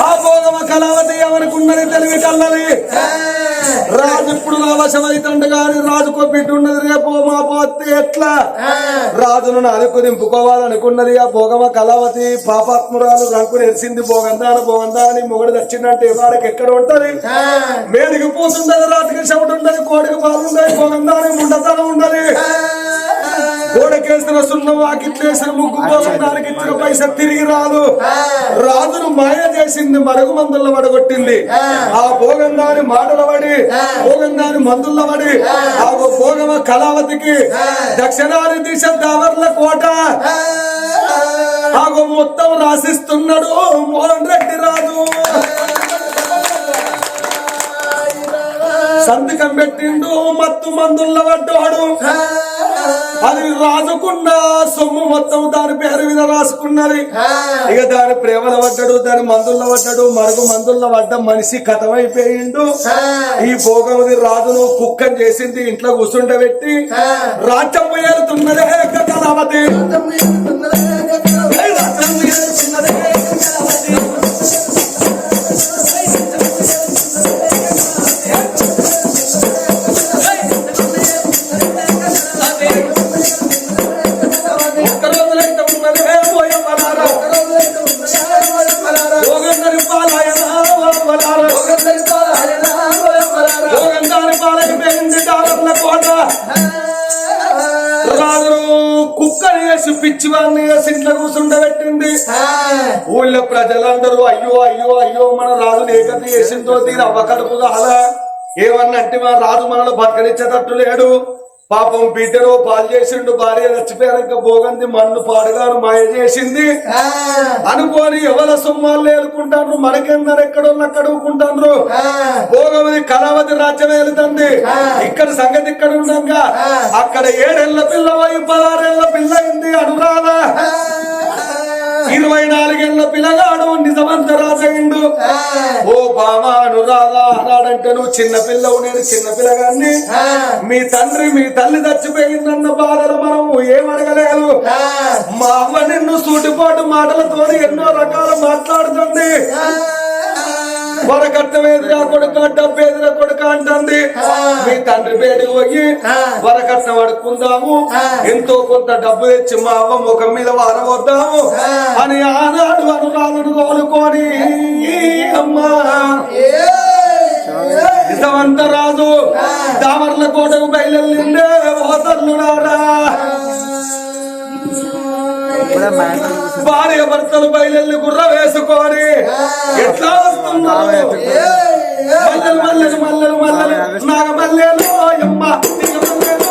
ఆ భోగమ కళావతి ఎవరికున్నది తెలివి కల్లది రాజు ఇప్పుడు నా వశమైతుండు గాని రాజుకో ఉన్నది రేపు మా పోతే ఎట్లా? రాజును నాలుగు దింపుకోవాలనుకున్నది ఆ భోగమ కళావతి. పాపాత్మురాలు రంకు నెరిసింది భోగందాన భోగందా అని మొగడు తెచ్చిందంటే వాడికి ఎక్కడ ఉంటది? మేడికి పూసుండదు రాత్రికి చెమట ఉండదు కోడికి పాలుండదు భోగందాని ముండతనం ఉండదు గోడకేసిన సున్నం వాకిట్లేసిన ముగ్గు కోసం దానికి ఇచ్చిన పైస తిరిగి రాదు. రాజును మాయ చేసింది మరుగు మందుల పడగొట్టింది ఆ. భోగందాని మాటల పడి భోగందాని మందుల పడి ఆ. భోగమ కళావతికి దక్షిణాది దిశ దావర్ల కోట. ఆగో మొత్తం రాసిస్తున్నాడు మోహన్ రెడ్డి రాజు. సంతకం పెట్టిండు మత్తు మందుల పడ్డాడు అది రాజుకున్న సొమ్ము మొత్తం దాని పేరు మీద రాసుకున్నది. ఇక దాని ప్రేమల పడ్డాడు దాని మందుల పడ్డాడు మరుగు మందుల పడ్డ మనిషి కథమైపోయిండు. ఈ భోగవతి రాజును కుక్కం చేసింది ఇంట్లో కూర్చుండబెట్టి రాజ్యం ఏలుతున్నదే కళావతి రాజ్యం వేసి పిచ్చివాడిని వేసి ఇంట్లో కూర్చుండబెట్టింది. ఊళ్ళో ప్రజలందరూ అయ్యో అయ్యో అయ్యో మన రాజు ఏకతి చేసిందో తీరు అవ్వకడుపు కాదా ఏమన్నా అంటే మా రాజు మనల్ని బతకనిచ్చేటట్టు లేడు. పాపం బిడ్డలో పాలు చేసిండు భార్య చచ్చిపోయాక భోగంది మన్ను పాడుగాను మాయ చేసింది. అనుకోని ఎవరి సొమ్మాలు ఏలుకుంటారు మనకెందరు ఎక్కడోళ్ళు అక్కడ ఊకుంటారు భోగవతి కళావతి రాజ్యం వెళుతుంది. ఇక్కడ సంగతి ఇక్కడ ఉండగా. అక్కడ ఏడేళ్ళ పిల్ల పోయి పదహారేళ్ళ పిల్ల అయింది అనురాధ. ఇరవై నాలుగేళ్ళ పిల్లగాడు నిజమంత రాజయిండు ఓ బావా అనురాధ అన్నాడంటే నువ్వు చిన్న పిల్లవు నేను చిన్న పిల్లగాన్ని. మీ తండ్రి మీ తల్లి చచ్చిపోయిందన్న బాధలు మనం ఏమడగలేదు మా అమ్మ నిన్ను సూటిపాటు మాటలతో ఎన్నో రకాలు మాట్లాడుతుంది. వరకట్నం ఎదురా కొడుక డబ్బు ఎదురా కొడుక అంటుంది. తండ్రి పేరుకి పోయి వరకట్నం అడుక్కుందాము. ఎంతో కొంత డబ్బు తెచ్చి మా అవ్వ ముఖం మీద వారవద్దాము అని ఆనాడు అనురాధను కోలుకొని అమ్మా రాజు దామర్ల కోటకు బయలుండే ఓతర్లుడారా భార్య భర్తలు బయలు గుర్ర వేసుకొని ఎట్లా వస్తున్నారు మల్లెలు మల్లెలు మల్లెలు మల్లెలు. నాగ మల్లెలు అమ్మ నీగ మల్లెలు.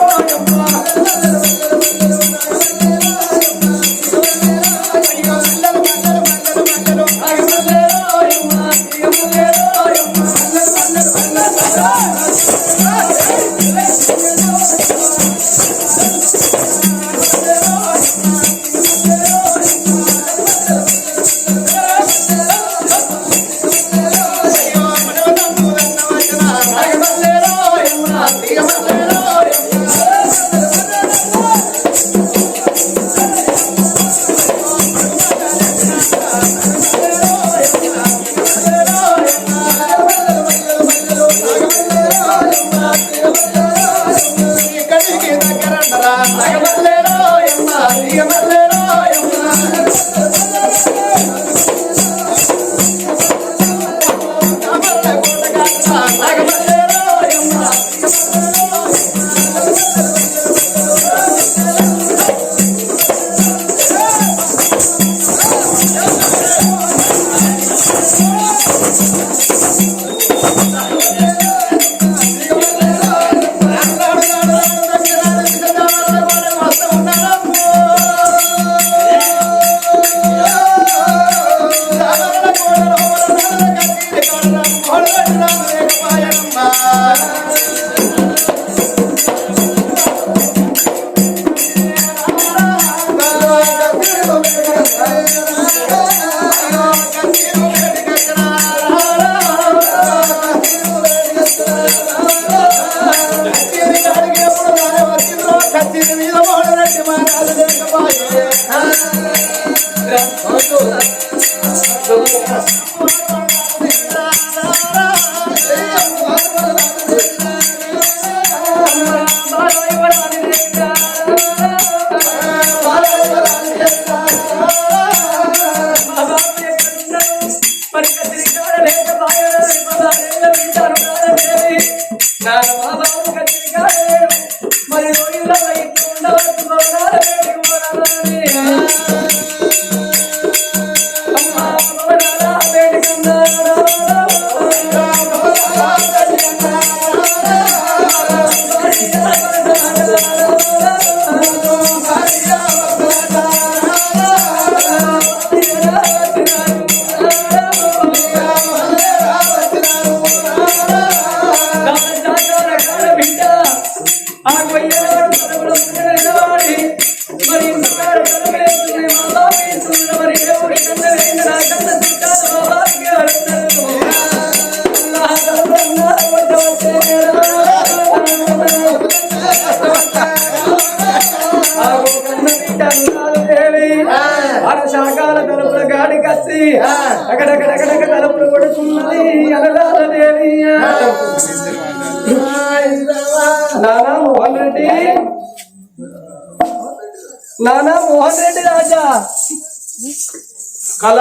కళ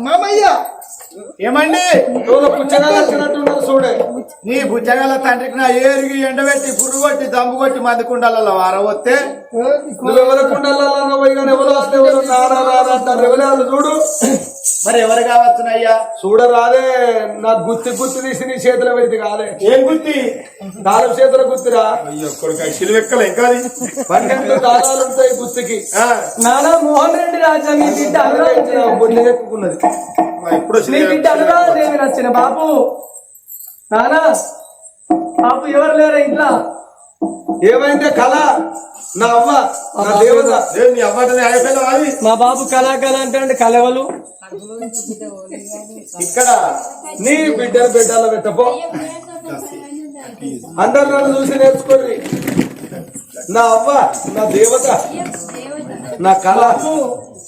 మామయ్య. ఏమండి? చూడే. నీ బుచ్చగల తండ్రికి నా ఏరిగి ఎండబెట్టి పుర్రు కొట్టి దమ్ము కొట్టి మందుకుండాలలో వారం వస్తే? నువ్వెవరి కుండలలో ఎవరు వస్తే ఎవరు నారా రారా అంటారు. ఎవరే వాళ్ళు చూడు. మరి ఎవరు కావచ్చునయ్యా? చూడరాదే నా గుత్తి గుత్తి తీసి నీ చేతిలో పెడితే కాదే. ఏం గుర్తి నాలుగు చేతుల గుత్తిరా? అయ్యో కొడుకు సిలువెక్కలు ఇంకా పన్నెండు దారాలు ఉంటాయి గుత్తికి. నానా మోహన్ రెడ్డి రాజా మీ బిడ్డ ఎక్కున్నది నచ్చిన బాపు నానా బాపు ఎవరు లేరా ఇంట్లో? ఏమైందే కళ? నా అవ్వ నా దేవత. నీ అవ్వటది అయిపోయినా అది మా బాబు కళాకళ అంటే కలవలు ఇక్కడ నీ బిడ్డలు బిడ్డలు పెట్టపో అందరు నన్ను చూసి నేర్చుకోండి. నా అవ్వ నా దేవత? నా కళ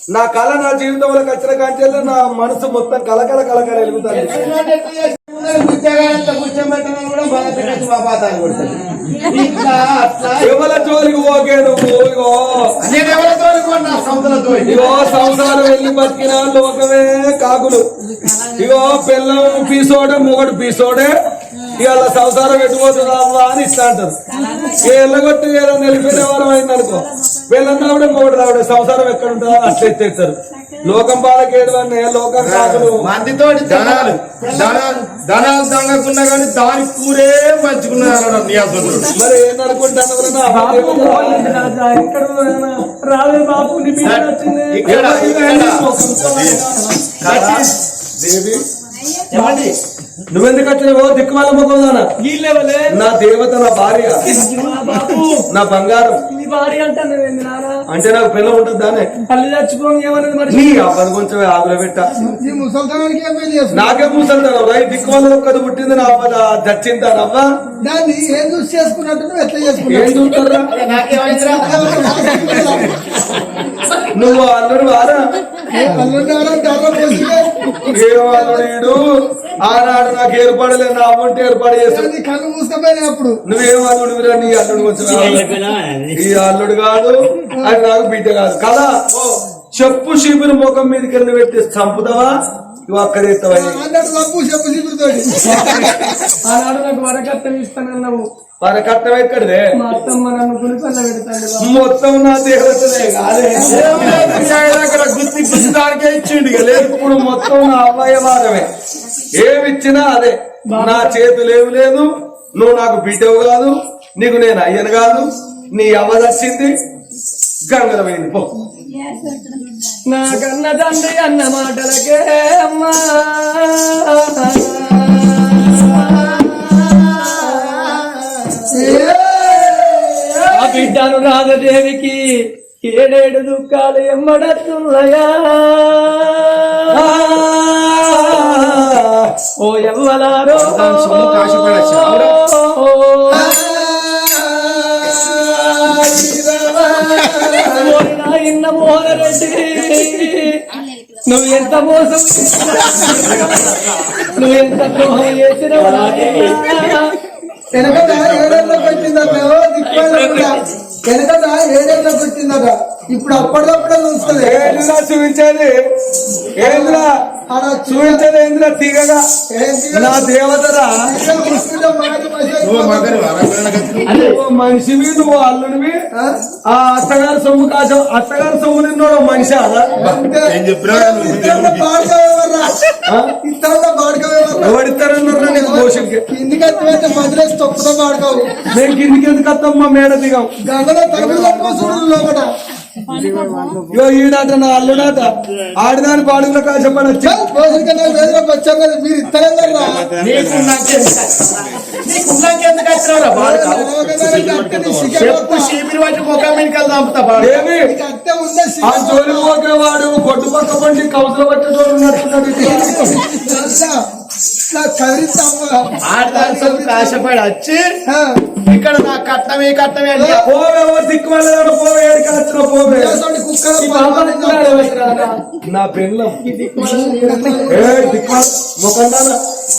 నా కళ నా జీవితంలో వచ్చిన కంచెల్లో నా మనసు మొత్తం కలకల కలకల వెలుగుతాను కూర్చోబెట్టడం కూడా ఎవల జోలికి పోకే నువ్వు? ఇగో. నా ఇగో సంసారం వెళ్ళి బతికిన లోకమే కాకులు. ఇగో పిల్లం పీసోడే మొగడు పీసోడే. ఇవాళ సంసారం ఎట్టుపోతుందా అవ్వా అని ఇస్తా అంటారు. ఏ ఎల్లగొట్టి ఏదో నిలిపిన వారం అయింది అనుకో. పిల్లం రావడే మొగడు రావడే సంసారం ఎక్కడ ఉంటుందో అట్లా ఎత్తేస్తారు. లోకం బాలకి ఏడు అనే లోకం కాకులు. మందితో ధనాలు ధనాలు తంగకున్నా కానీ దాని పూరే మంచుకున్నారు నియాసంతుడు మరి ఏందనుకుంటాను దేవి. ఏమండి? నువ్వెందుకు వచ్చినావో? దిక్కుమాల వీళ్ళెవలే? నా దేవత నా భార్య నా బంగారం. అంటాను నానా? అంటే నాకు పిల్ల ఉంటుంది దానే తల్లి చచ్చిపోయి ఏమన్నది మరి? నీ అబ్బని కొంచెం ఆగులో పెట్ట. ఈ ముసల్తనానికి ఏం పెళ్ళి చేస్తుంది నాకే ముసలిదాను రై దిక్కుమాల ఒక్కది పుట్టింది నా అవ్వ దచ్చిందా నవ్వ. దాన్ని ఏం చూసి చేసుకున్నట్టు నువ్వు ఎట్లా ఏం చేసుకున్నావు చూస్తారా నువ్వు అల్లుడు వారా? ఏ అల్లుడు ఆనాడు నాకు ఏర్పడలే నా అమ్మంటే ఏర్పాటు చేస్తాడు నీ కళ్ళు మూసుకపోయినాయి అప్పుడు. నువ్వేం అల్లుడు నీ అల్లుడు కొంచెం అల్లుడు కాదు అది నాకు బిడ్డ కాదు. కదా? చెప్పు శిబిరి ముఖం మీదకి వెళ్ళి పెట్టి చంపుతావా? నువ్వు అక్కడ తప్పు చెప్పు ఆనాడు నాకు వరకట్నం ఇస్తానన్నావు. ఎక్కడిదే? మా అత్తమ్మ నన్ను పులిపల్ల పెడతాడు బాబు. మొత్తం నా దేవతలే కాదే. దగ్గర గుర్తి ఇచ్చిండు లేదు ఇప్పుడు మొత్తం నా అవయవాదమే ఏమిచ్చినా అదే. నా చేతులేమి లేదు. నువ్వు నాకు బిడ్డవు కాదు. నీకు నేను అయ్యను కాదు. నీ అవ్వ వచ్చింది గంగలమైంది పో. నా కన్న తండ్రి అన్న మాటలకే అమ్మా. బిడ్డను రాధదేవికి ఏడేడు దుఃఖాలు ఎమ్మడత్తున్నయా? ఓ ఎవ్వలారో. దాని సొమ్ము రెడ్డి నువ్వు ఎంత మోసం నువ్వు ఎంత ద్రోహం చేసినవు వెనకట ఏడేళ్ళ పెట్టిందట వెనకట ఏడేళ్ళ పెట్టిందట. ఇప్పుడు అప్పటికప్పుడే చూస్తుంది. ఏంద్రా చూపించేది? ఏంద్రా ఆడ చూపించేది ఏంద్రా తీగగా. నా దేవతరా? మనిషివి నువ్వు అల్లుడివి. ఆ? అత్తగారు సొమ్ము కాచ అత్తగారు సొమ్ము నిన్నోడు మనిషి అలా చెప్పినా నువ్వు ఇతరుల బాడుకోవర్రా. ఇతరుల ఎవడిస్తారన్నారా నీకు భోషంకి కిందికి ఎందుకు వస్తాం మేడ దిగాం గంగలో తలుపులు కట్టుకోసుడు లోపల ఇగో ఈడాట నా అల్లుడాట ఆడిదాని బాడుగుల కాశపడి వచ్చి చల్, రోజుల కన్నా వేదిలో వచ్చాం కదా మీరు ఆ జోలి పోతే వాడు కొట్టు పక్క పండి కౌసలు పట్టే చోటు సొమ్ము కాశపడి వచ్చి ఇక్కడ నా పోవే కుక్కల నా పెళ్ళం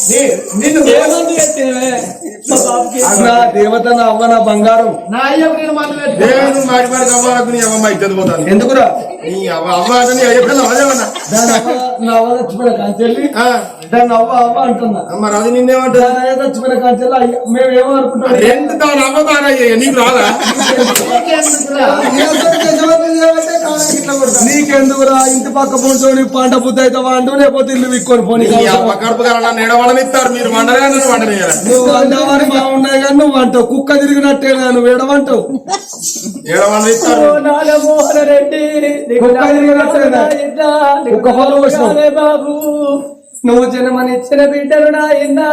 నీ- దేవత నా అవ్వ నా బంగారం. మాట్లాడు దేవుడు మాడి మాడి అవ్వకు నీ అవ్వ ఇద్దరు పోతాను ఎందుకురా? నీ అవ్వ అవ్వ అంటే దాని అవ్వ దాన్ని అవ్వ అంటున్నా మరి అది నిన్నేమంటా చచ్చిపోయిన కాంచెల్లి మేము ఏమనుకుంటాం రెండు దాని నీకు రాదా? నీకెందుకురా? ఇంటి పక్క పోనీ పంట బుద్ధి అయితే వాడు లేకపోతే ఇల్లు విక్కొని పోనీ నీడవడనిస్తారు మీరు నువ్వు వండవని బాగున్నాయి కానీ నువ్వు అంటావు కుక్క తిరిగినట్టే నువ్వు నీకు కుక్క నీకు కుక్క పాలు పోసినావు. నువ్వు జన్మనిచ్చిన బిడ్డలు నాయనా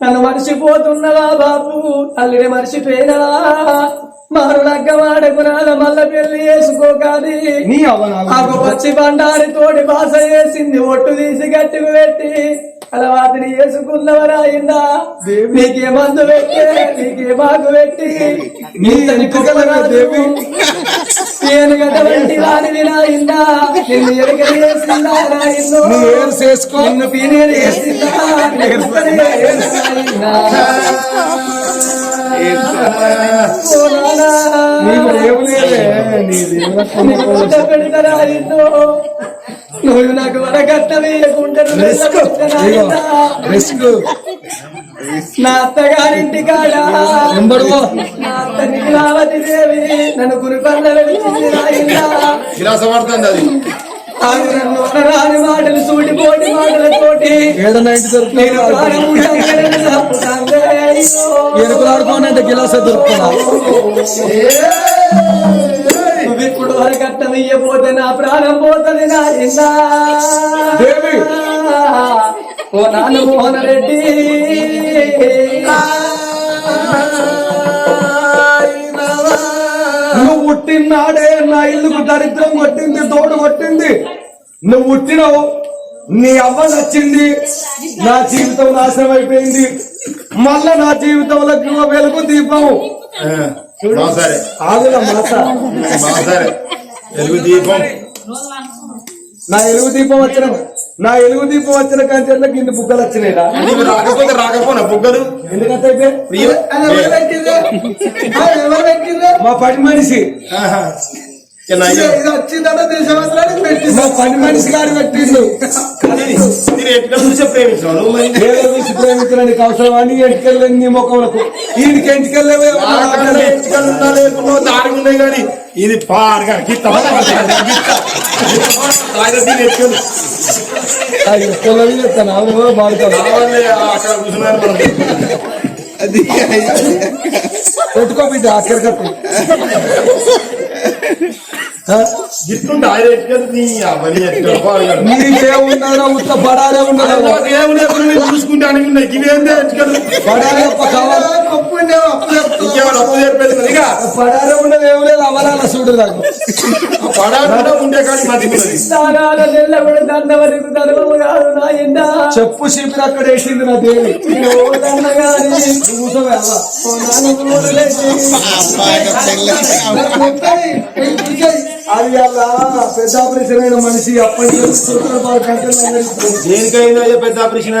నన్ను మర్చిపోతున్నవా బాబు? తల్లిని మర్చిపోయినవా మారు లగ్గవాడకు నాల మల్ల పెళ్ళి చేసుకోకాది. ఆకు వచ్చి బండారి తోటి బాస వేసింది ఒట్టు తీసి గట్టికి పెట్టి. అలవాతిని వేసుకున్నవరాయిందా నీకే మందు పెట్టి నీకే బాగు పెట్టి నీ దేవి. నేను గటువంటి వాని వినాయిందా నిన్ను ఎరగని వేసిందా రాయిందో? చేసుకో. నిన్ను పీనేది వేసిందా ఏమి లేదే నీ ముద్ద పెడతారా? నువ్వు నాకు రిస్క్ నా అత్తగారింటి కాడ. నా అత్త నీలావతి దేవి నన్ను వెలిచింది రాయిందా విలాస పడుతుంది అది. ఆమె నన్ను అనరాని మాటలు మాటలతోటి ఎరుకులాడుకోనంటే గిలాస ఇప్పుడు నా ప్రాణం పోతుంది నా దేవి. ఓ నాన్న మోహన్ రెడ్డి నువ్వు పుట్టినాడే నా ఇల్లుకు దరిద్రం కొట్టింది తోడు కొట్టింది. నువ్వు పుట్టినవు నీ అవ్వ నచ్చింది నా జీవితం నాశనం అయిపోయింది. మళ్ళా నా జీవితంలో వెలుగు దీపం. ఆ, మా సరే. ఆగుల మాత. మా సరే. తెలుగు దీపం. నా ఎలుగు దీపం వచ్చిన నా ఎలుగు దీపం వచ్చిన కంచెల్లో కింద బుగ్గలు వచ్చినాయిరా. నీకు రాకపోతే రాకపోనా బుగ్గలు? ఎందుకంటే ఎవరు ఎవరు? మా పని మనిషి. పని మనిషి గారు పెట్టిండు ప్రేమించడానికి అవసరం? అని ఎంటికెళ్ళని నీ ఈయనకి ఎంటికెళ్ళవే దారి ఉన్నాయి కానీ ఇది పాడుగా పొలవి చెప్తాను కూర్చున్నారు మనం. పెట్టుకో బిడ్డ గిట్టుంటే నీకేమున్నారో ఉత్త ఏమున్నా నేను చూసుకుంటే అనుకున్నా ఇవేందే పడాలే ఇంకేమైనా అప్పు ఇక? పడాలే ఉండదు ఏం లేదు చూడు నాకు. ఉండే కానీ చెప్పు అక్కడ వేసింది నా దేవి. అది అలా పెద్ద ఆపరేషన్ అయిన మనిషి అప్పటి అయ్యా పెద్ద ఆపరేషన్?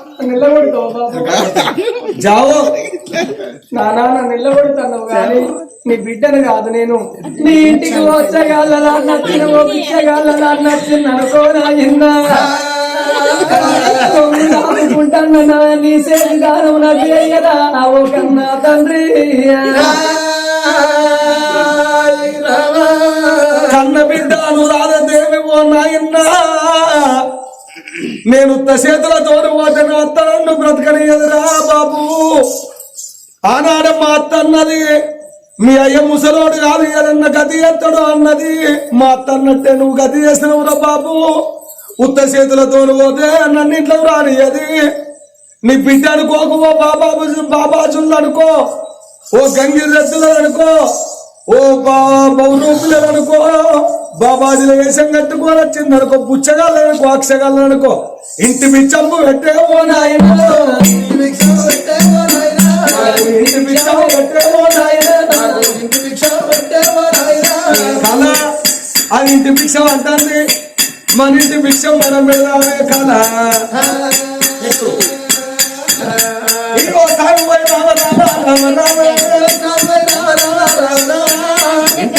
జావో. నా నాన్న నిల్లబడుతున్నావు కానీ నీ బిడ్డను కాదు నేను. నీ ఇంటికి వచ్చగలనా నచ్చిన ఓ పిచ్చగలనా నచ్చిన అనుకోనా అనుకుంటాన్నా నీ సేవి దానం నా చేయదా ఓ కన్నా తండ్రి. కన్న బిడ్డ అనురాధదేవి ఓ నాయన్నా నేను ఉత్త చేతులతో పోతే నా అత్త నన్ను బ్రతకనియదురా బాబు. ఆనాడ మా అత్త అన్నది మీ అయ్య ముసలోడు కాదు ఏదన్న గతి ఎత్తడు అన్నది మా అత్త అన్నట్టే నువ్వు గతి చేసినవురా బాబు. ఉత్త చేతులతో పోతే నన్ను ఇంట్లో రానియది నీ బిడ్డ అనుకోకు ఓ బాబా బాబాజులు అనుకో ఓ గంగిరెద్దులు అనుకో ఓ బా బౌరూపులు అనుకో బాబాజీల వేషం కట్టుకొని వచ్చింది అనుకో బుచ్చగాళ్ళు అనుకో అక్షగాళ్ళు అనుకో ఇంటి బిచ్చంపు పెట్టే ఓ నాయన ఇంటి బిచ్చంపు పెట్టే ఓ నాయన కళ అది ఇంటి భిక్షం అంటుంది మన ఇంటి భిక్షం మనం పెడదామే కళ ఇదిగో సాగు పోయి రామ రామ రామ రామ ఇంటి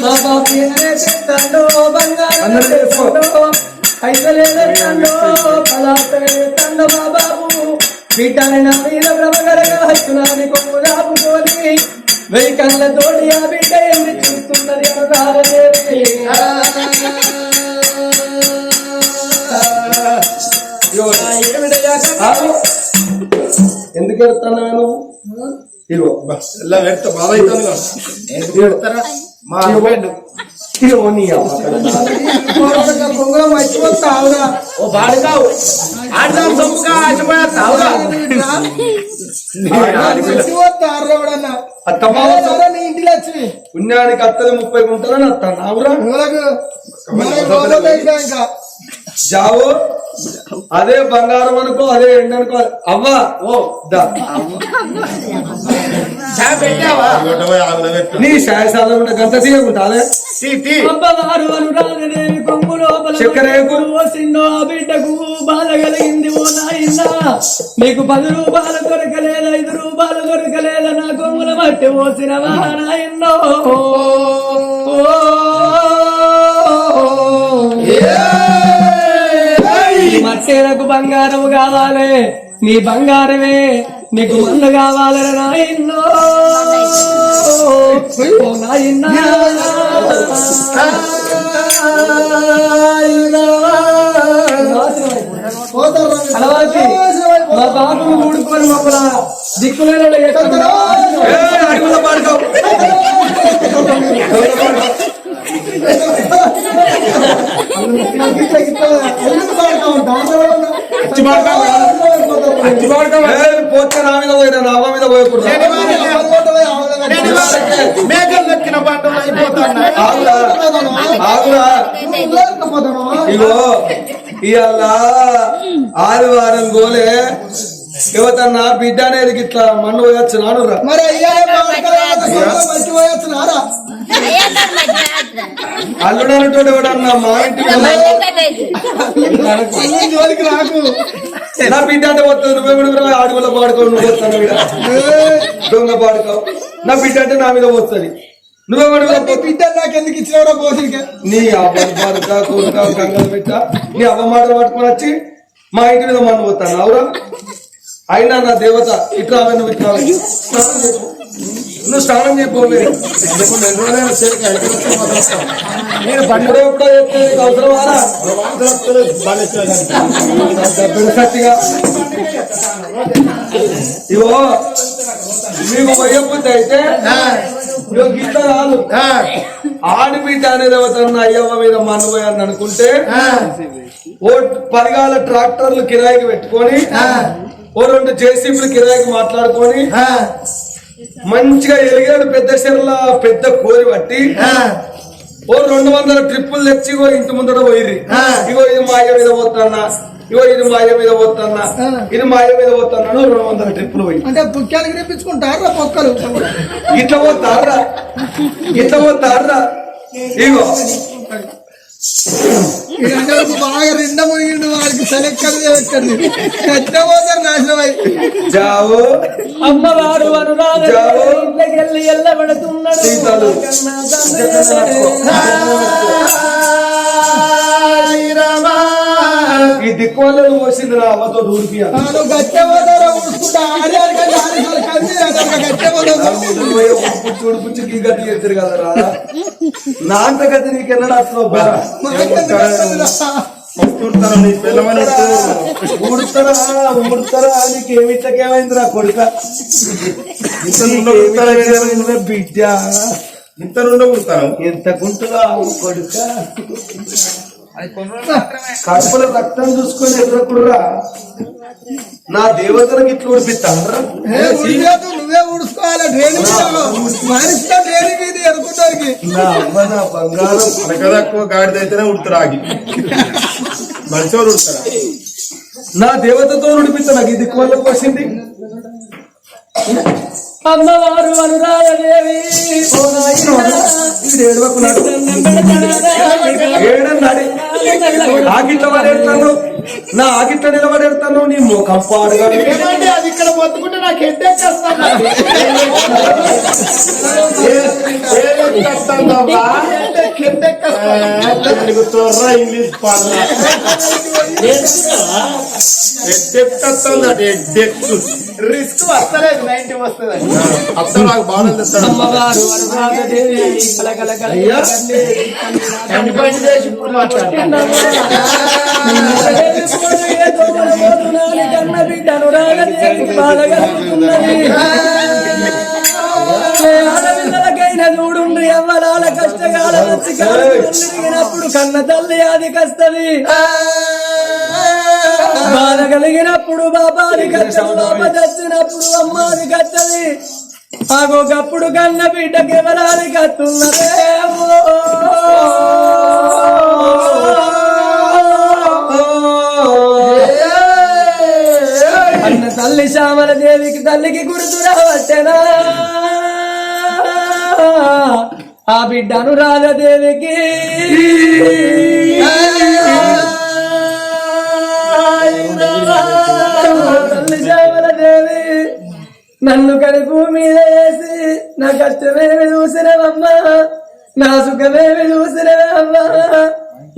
ఓ బాబు ఈ మీద బ్రహ్మగరగా హచ్చునాని కొమ్ము దాపుకొని వెయ్యి కళ్ళతోటి ఆ బిడ్డ ఎన్ని చూస్తున్నది అనురారదేవి ఎందుకు ఎడుతున్నావు నువ్వు? ఇదిగో ఇలా పెడతా బాధ అవుతుందిగా ఎందుకు పెడతారా మా హస్బెండ్ ఇదిగో నీ అమ్మ. పొంగల్ మర్చిపోతావుగా ఓ బాడుకావు. ఆడదాం సొమ్ముగా ఆశపోయా తావుగా మర్చిపోతారు ఎవడన్నా. అత్తమ్మ నీ ఇంటికి వచ్చి పుణ్యానికి అత్తలు ముప్పై గుంటలని అత్తాను అవురా జావు. అదే బంగారం అనుకో అదే ఎండ అనుకో. అవ్వా ఓ పెట్టావా? నీ శాయసాల ఉంటే గంట తీయకుంటా అదే టీ టీ అమ్మవారు అనురాధదేవి కొమ్ము లోపల చక్కెరేకు. ఓసిందో ఆ బిడ్డకు బాధ కలిగింది ఓ నాయన. నీకు పది రూపాయలు దొరకలేదు ఐదు రూపాయలు దొరకలేదు? నా కొమ్ముల మట్టి ఓసినవా నాయన్నో మట్టేలకు బంగారం కావాలి. నీ బంగారమే నీకు మందు కావాలి నాయన్నో నాయన్నా అలవాటి మా బాబు ఊడుకొని మమ్మల్ని దిక్కులేని అడుగులో పడుకో పోతే నా మీద పోయినా నా మీద పోయకూడదు ఇగో ఇవాళ ఆదివారం గోలే యువతన్న బిడ్డ అనేది ఇట్లా మన్ను పోయొచ్చు నానురా మరి అయ్యా మర్చిపోయొచ్చున్నారా అల్లుడు అనేటోడు ఎవడన్నా మా ఇంటికి జోలికి రాకు. నా బిడ్డ అంటే పోతుంది నువ్వెవడు అడుగులో పాడుకో నువ్వు ఈడ. దొంగ పాడుకో నా బిడ్డ అంటే నా మీద పోతుంది నువ్వెవడు నీ బిడ్డ నాకు ఎందుకు ఇచ్చినవరా పోసిరికే నీ అవ్వ పాడుక కూరక గంగలు పెట్ట. నీ అవ్వ మాటలు పట్టుకొని వచ్చి మా ఇంటి మీద మన్ను పోతాను అవురా? అయినా నా దేవత ఇట్లా నువ్వు ఇట్లా. నువ్వు స్నానం రెండు రోజులైనా మొదలెడతాం. నేను పండుగ ఎప్పుడో చెప్తే నీకు వారం బండి సత్తిగా ఇవో మీకు వయ్యబుద్ధి అయితే. గిట్ల కాదు. ఆడబిడ్డ అనేది ఎవరన్నా అయ్యవ్వ మీద మనువని అనుకుంటే ఓ పదిగాల ట్రాక్టర్లు కిరాయికి పెట్టుకొని ఓ రెండు జేసీబీలు కిరాయికి మాట్లాడుకొని మంచిగా ఎలిగాడు పెద్ద చెర్ల పెద్ద కోరి పట్టి. ఓ రెండు వందల ట్రిప్పులు తెచ్చి ఇగో ఇంటి ముందర ఆ. ఇగో ఇది మా అయ్య మీద పోతాన్నా ఇగో ఇది మా అయ్య మీద పోతాన్నా ఇది మా అయ్య మీద పోతాన్నా రెండు వందల ట్రిప్పులు పోయి. అంటే పుక్యానికి తెప్పించుకుంటారా పొక్కలు ఇట్లా పోతారా ఇట్లా పోతారా ఇగో. బాగా రెండ మునిగిండు వాడికి సెలెక్కడి ఎక్కడి పెద్ద పోతారు నాశనం అయి జావు అమ్మవారు అనురాధ జావు. ఇంట్లోకి వెళ్ళి ఎల్లబడుతున్నాడు కలిసి గట్టె పోతారు చూడుపుచ్చి ఈ గతి చేస్తారు కదా రా. నా అంత గతి నీకెన్నడా అసలు వస్తుంటాను నీ పిల్లమని ఊడుతారా ఊడుతారా నీకు కొడుక? నుండి ఉడతాను, నీకేమైందిరా బిడ్డ? ఇంత నుండి ఉడతాను ఎంత గుంటుగా కొడుక? కడుపులో రక్తం చూసుకొని ఎదురకుడురా నా దేవతలకు ఇట్లా ఉడిపేద్దు, నువ్వే మనిషితో ఇది నా అమ్మ. నా బంగారం. అనక తక్కువ గాడిద అయితేనే ఉడతారు ఆగి. మంచివారు ఉడతారా? నా దేవతతో ఉడిపిస్తా నాకు ఇది దిక్కువల్లోకి వచ్చింది అమ్మవారు అనురాధదేవి ఓ నాయనా, ఇది ఏడవకున్నాడు దండం పెడతాడా? వాళ్ళు ఆగిట్ల నా ఆగిట్ల నిలబడేస్తాను నీ ముఖం పాడుగా ఏమండి అది ఇక్కడ మొత్తుకుంటే నాకు ఇంగ్లీష్ ఎడ్డెక్కు రిస్క్ వస్తలేదు నైన్టీ వస్తుంది అసలు నాకు ఇప్పుడు మాట్లాడతాను. కన్న బిడ్డను రాగదేవి బాధ కలుగుతున్నది ఆడపిల్లలకైనా చూడుండ్రి అవ్వలాల కష్టకాల వచ్చి కలిగినప్పుడు కన్న తల్లి అది కస్తది బాధ కలిగినప్పుడు బాబాది కష్టం బాబ తెచ్చినప్పుడు అమ్మాది కట్టది ఆగోకప్పుడు కన్న బిడ్డకి ఎవరాది కత్తున్నదేమో తల్లి శ్యామల దేవికి తల్లికి గుర్తు రావచ్చనా? ఆ బిడ్డ అనురాధ తల్లి శ్యామల దేవి నన్ను కడుపు మీద వేసి నా కష్టమేమి చూసినవమ్మా? నా సుఖమేమి చూసినవమ్మా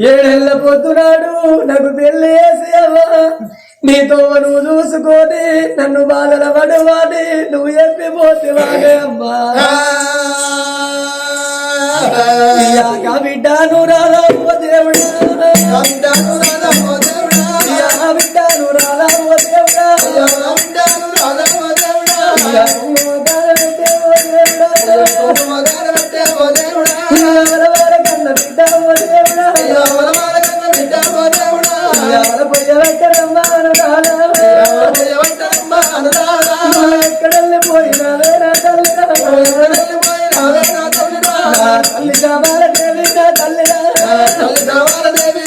ఏడెళ్ళ పోతున్నాడు నాకు పెళ్ళి చేసి అవ్వా నీతో నువ్వు చూసుకొని నన్ను బాధల పడువాడి నువ్వు చెప్పిపోతే వాడే అమ్మా. బిడ్డను రాదా ఓ దేవుడా. ఇయ్యాక బిడ్డను రాదా ఓ దేవుడా కష్టమేమి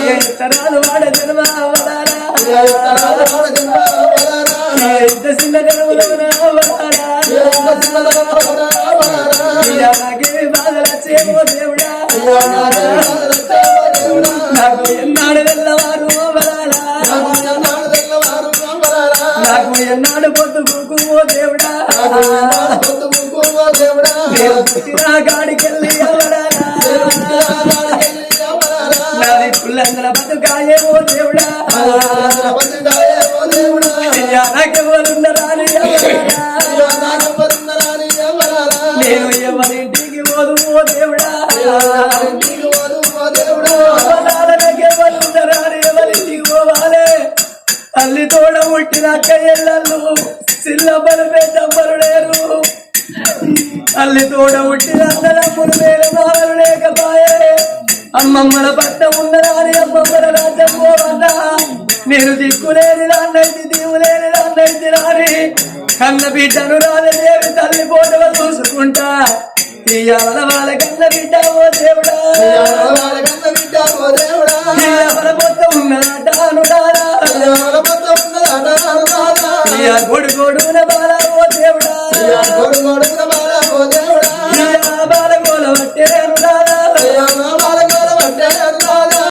ఏ ఇత్తరాలు వాడ జన్మ ఇంత చిన్న జన్మలో నాకే బాధలు వచ్చేమో దేవుడా నాకు ఎన్నాడు వెళ్ళవారు అవడారా నాకు ఎన్నాడు పొద్దు కూకు ఓ దేవుడా. నాకు ఎన్నాడు పొద్దు ముగ్గు ఓ దేవుడా. పుట్టిన ఉత్తరాదానికెళ్ళి అమరారా. నాది పుల్లందర బతుకాయే ఓ దేవుడా. నా బతుకాయే అక్క ఎల్లలు చిల్లమ్మలు పెద్దమ్మలు లేరు తల్లి తోడ పుట్టిన అన్నదమ్ములు వేరే మామలు లేకపాయే. అమ్మమ్మల పట్ట ఉన్నదా అని అమ్మమ్మల రాజ్యం పోవన్నా నేను దిక్కులేని రాన్నైతి దీవులేని రాన్నైతి రాని కన్న బిడ్డను రాజదేవి తల్లి పోటవ చూసుకుంటా. ఇయ్యాల వాళ్ళ కన్న బిడ్డ ఓ దేవుడా? వాళ్ళ కన్న బిడ్డ ఓ దేవుడా. ఇయ్యాల మొత్తం ఉన్నదాట దేవుడా. ఇయ్య గొడు బాల